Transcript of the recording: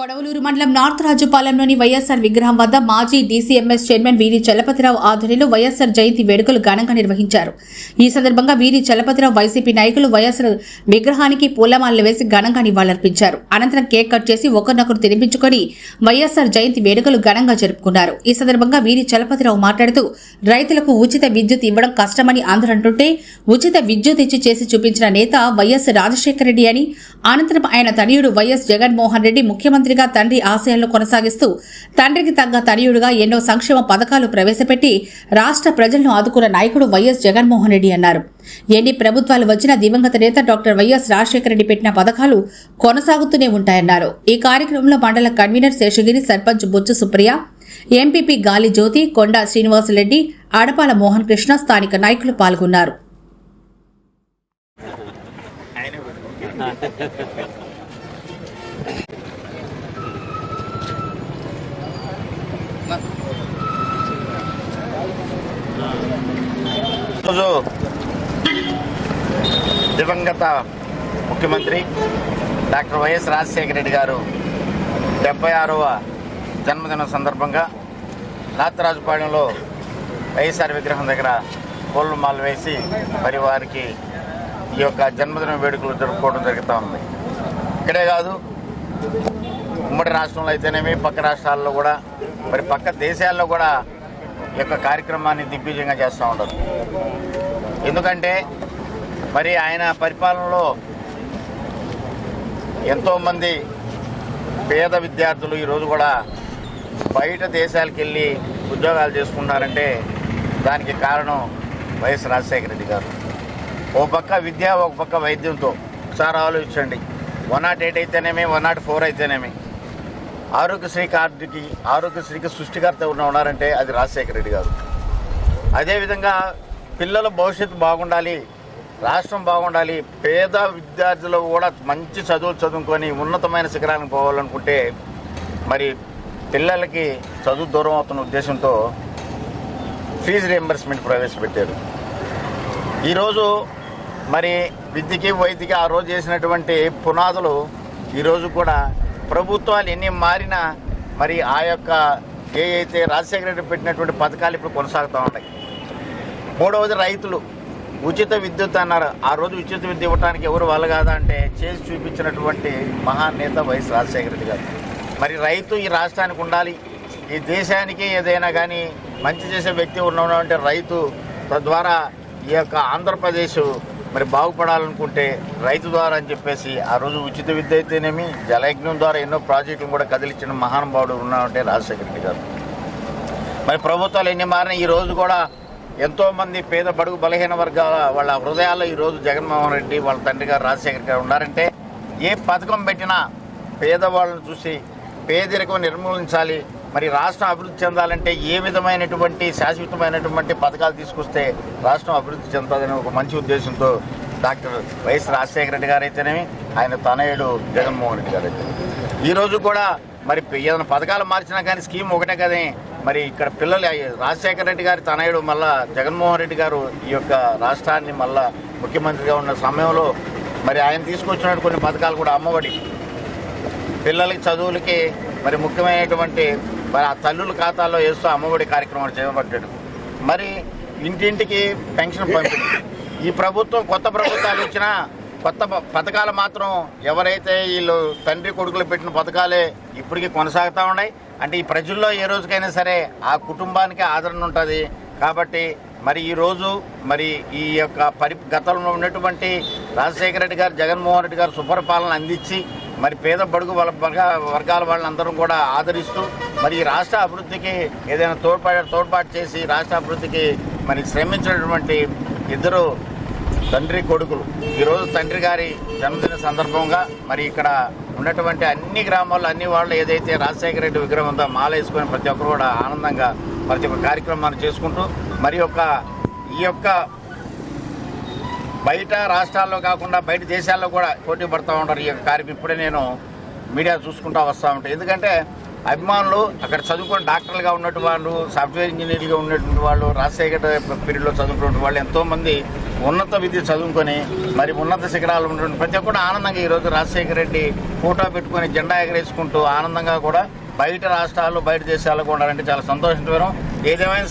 కొడవలూరు మండలం నార్త్ రాజుపాలెంలోని వైఎస్ఆర్ విగ్రహం వద్ద మాజీ డీసీఎంఎస్ చైర్మన్ వీరి చలపతిరావు ఆధ్వర్యంలో వైఎస్ఆర్ జయంతి వేడుకలు ఘనంగా నిర్వహించారు. ఈ సందర్భంగా వీరి చలపతిరావు వైసీపీ నాయకులు వైఎస్ఆర్ విగ్రహానికి పూలమాలలు వేసి ఘనంగా నివాళులర్పించారు. అనంతరం కేక్ కట్ చేసి ఒకరినొకరు తినిపించుకొని వైఎస్ఆర్ జయంతి వేడుకలు ఘనంగా జరుపుకున్నారు. ఈ సందర్భంగా వీరి చలపతిరావు మాట్లాడుతూ రైతులకు ఉచిత విద్యుత్ ఇవ్వడం కష్టమని అందరూ అంటుంటే ఉచిత విద్యుత్ ఇచ్చి చేసి చూపించిన నేత వైఎస్ రాజశేఖర రెడ్డి అని. అనంతరం ఆయన తనయుడు వైఎస్ జగన్మోహన్ రెడ్డి ముఖ్యమంత్రి ముఖ్యమంత్రిగా తండ్రి ఆశయాలను కొనసాగిస్తూ తండ్రికి తగ్గ తనయుడుగా ఎన్నో సంక్షేమ పథకాలు ప్రవేశపెట్టి రాష్ట్ర ప్రజలను ఆదుకున్న నాయకుడు వైఎస్ జగన్మోహన్ రెడ్డి అన్నారు. ఎన్ని ప్రభుత్వాలు వచ్చినా దివంగత నేత డాక్టర్ వైఎస్ రాజశేఖర రెడ్డి పెట్టిన పథకాలు కొనసాగుతూనే ఉంటాయన్నారు. ఈ కార్యక్రమంలో మండల కన్వీనర్ శేషగిరి సర్పంచ్ బొచ్చు సుప్రియ ఎంపీపీ గాలి జ్యోతి కొండా శ్రీనివాసరెడ్డి ఆడపాల మోహన్ కృష్ణ స్థానిక నాయకులు పాల్గొన్నారు. ఈరోజు దివంగత ముఖ్యమంత్రి డాక్టర్ వైఎస్ రాజశేఖర రెడ్డి గారు డెబ్బై ఆరవ జన్మదినం సందర్భంగా నాతరాజుపాడెంలో వైఎస్ఆర్ విగ్రహం దగ్గర పూలమాలు వేసి మరి వారికి ఈ యొక్క జన్మదిన వేడుకలు జరుపుకోవడం జరుగుతూ ఉంది. ఇక్కడే కాదు ఉమ్మడి రాష్ట్రంలో అయితేనేమి పక్క రాష్ట్రాల్లో కూడా మరి పక్క దేశాల్లో కూడా ఈ యొక్క కార్యక్రమాన్ని దిగ్విజయంగా చేస్తూ ఉండదు ఎందుకంటే మరి ఆయన పరిపాలనలో ఎంతోమంది పేద విద్యార్థులు ఈరోజు కూడా బయట దేశాలకు వెళ్ళి ఉద్యోగాలు చేసుకున్నారంటే దానికి కారణం వైఎస్ రాజశేఖర రెడ్డి గారు. ఓ పక్క విద్య ఒక పక్క వైద్యంతో. ఒకసారి ఆలోచించండి. వన్ నాట్ ఎయిట్ అయితేనేమి వన్ నాట్ ఫోర్ అయితేనేమి. ఆరోగ్యశ్రీ కార్డుకి ఆరోగ్యశ్రీకి సృష్టికర్త ఉన్న ఉన్నారంటే అది రాజశేఖర రెడ్డి గారు. అదేవిధంగా పిల్లల భవిష్యత్తు బాగుండాలి రాష్ట్రం బాగుండాలి పేద విద్యార్థులు కూడా మంచి చదువులు చదువుకొని ఉన్నతమైన శిఖరానికి పోవాలనుకుంటే మరి పిల్లలకి చదువు దూరం అవుతున్న ఉద్దేశంతో ఫీజు రియంబర్స్మెంట్ ప్రవేశపెట్టారు. ఈరోజు మరి విద్యకి వైద్యకి ఆ రోజు చేసినటువంటి పునాదులు ఈరోజు కూడా ప్రభుత్వాలు ఎన్ని మారినా మరి ఆ యొక్క ఏ అయితే రాజశేఖర రెడ్డి పెట్టినటువంటి పథకాలు ఇప్పుడు కొనసాగుతూ ఉంటాయి మూడవది రైతులు. ఉచిత విద్యుత్ అన్నారు. ఆ రోజు ఉచిత విద్యుత్ ఇవ్వడానికి ఎవరు వాళ్ళు కాదా అంటే చేసి చూపించినటువంటి మహానేత వైఎస్ రాజశేఖర రెడ్డి గారు. మరి రైతు ఈ రాష్ట్రానికి ఉండాలి. ఈ దేశానికి ఏదైనా కానీ మంచి చేసే వ్యక్తి ఉన్నటువంటి రైతు. తద్వారా ఈ యొక్క ఆంధ్రప్రదేశ్ మరి బాగుపడాలనుకుంటే రైతు ద్వారా అని చెప్పేసి ఆ రోజు ఉచిత విద్య అయితేనేమి జలయజ్ఞం ద్వారా ఎన్నో ప్రాజెక్టులు కూడా కదిలించిన మహానుభావుడు ఉన్నామంటే రాజశేఖర రెడ్డి గారు. మరి ప్రభుత్వాలు ఎన్ని మారినా ఈ రోజు కూడా ఎంతోమంది పేద బడుగు బలహీన వర్గాల వాళ్ళ హృదయాల్లో ఈ రోజు జగన్మోహన్ రెడ్డి వాళ్ళ తండ్రి గారు రాజశేఖర్ గారు ఉన్నారంటే ఏ పథకం పెట్టినా పేదవాళ్ళని చూసి పేదరికం నిర్మూలించాలి మరి రాష్ట్రం అభివృద్ధి చెందాలంటే ఏ విధమైనటువంటి శాశ్వతమైనటువంటి పథకాలు తీసుకొస్తే రాష్ట్రం అభివృద్ధి చెందుతుందనే ఒక మంచి ఉద్దేశంతో డాక్టర్ వైఎస్ రాజశేఖర రెడ్డి గారు అయితేనేమి ఆయన తనయుడు జగన్మోహన్ రెడ్డి గారు అయితే ఈరోజు కూడా మరి ఏదైనా పథకాలు మార్చినా కానీ స్కీమ్ ఒకటే కానీ మరి ఇక్కడ పిల్లలు రాజశేఖర రెడ్డి గారి తనయుడు మళ్ళా జగన్మోహన్ రెడ్డి గారు ఈ యొక్క రాష్ట్రాన్ని మళ్ళా ముఖ్యమంత్రిగా ఉన్న సమయంలో మరి ఆయన తీసుకొచ్చిన కొన్ని పథకాలు కూడా అమ్మఒడి. పిల్లలకి చదువులకి మరి ముఖ్యమైనటువంటి మరి ఆ తల్లుల ఖాతాల్లో వేస్తూ అమ్మఒడి కార్యక్రమాలు చేపట్టాడు మరి ఇంటింటికి పెన్షన్ పంపిణీ ఈ ప్రభుత్వం కొత్త ప్రభుత్వాలు ఇచ్చిన కొత్త పథకాలు మాత్రం ఎవరైతే వీళ్ళు తండ్రి కొడుకులు పెట్టిన పథకాలే ఇప్పటికీ కొనసాగుతూ ఉన్నాయి. అంటే ఈ ప్రజల్లో ఏ రోజుకైనా సరే ఆ కుటుంబానికి ఆదరణ ఉంటుంది. కాబట్టి మరి ఈ రోజు మరి ఈ యొక్క పరి గతంలో ఉన్నటువంటి రాజశేఖర రెడ్డి గారు జగన్మోహన్ రెడ్డి గారు సుపరిపాలన అందించి మరి పేద బడుగు వాళ్ళ వర్గాల వాళ్ళందరం కూడా ఆదరిస్తూ మరి ఈ రాష్ట్ర అభివృద్ధికి ఏదైనా తోడ్పాటు తోడ్పాటు చేసి రాష్ట్ర అభివృద్ధికి మరి శ్రమించినటువంటి ఇద్దరు తండ్రి కొడుకులు. ఈరోజు తండ్రి గారి జన్మదిన సందర్భంగా మరి ఇక్కడ ఉన్నటువంటి అన్ని గ్రామాల్లో అన్ని వాళ్ళు ఏదైతే రాజశేఖర రెడ్డి విగ్రహం ఉందో మాల వేసుకొని ప్రతి ఒక్కరు కూడా ఆనందంగా ప్రతి ఒక్క కార్యక్రమాన్ని చేసుకుంటూ మరి యొక్క ఈ యొక్క బయట రాష్ట్రాల్లో కాకుండా బయట దేశాల్లో కూడా పోటీ పడుతూ ఉంటారు. ఈ యొక్క కార్యక్రమం ఇప్పుడే నేను మీడియా చూసుకుంటూ వస్తూ ఉంటాను ఎందుకంటే అభిమానులు అక్కడ చదువుకుని డాక్టర్లుగా ఉన్నటువంటి వాళ్ళు సాఫ్ట్వేర్ ఇంజనీర్లుగా ఉన్నటువంటి వాళ్ళు రాజశేఖర పీరియడ్లో చదువుకున్నటువంటి వాళ్ళు ఎంతోమంది ఉన్నత విద్య చదువుకొని మరి ఉన్నత శిఖరాలు ఉన్నటువంటి ప్రతి ఒక్కరు ఆనందంగా ఈరోజు రాజశేఖర రెడ్డి ఫోటో పెట్టుకొని జెండా ఎగరేసుకుంటూ ఆనందంగా కూడా బయట రాష్ట్రాలు బయట దేశాలకు ఉండాలంటే చాలా సంతోషకరం ఏదేమైనా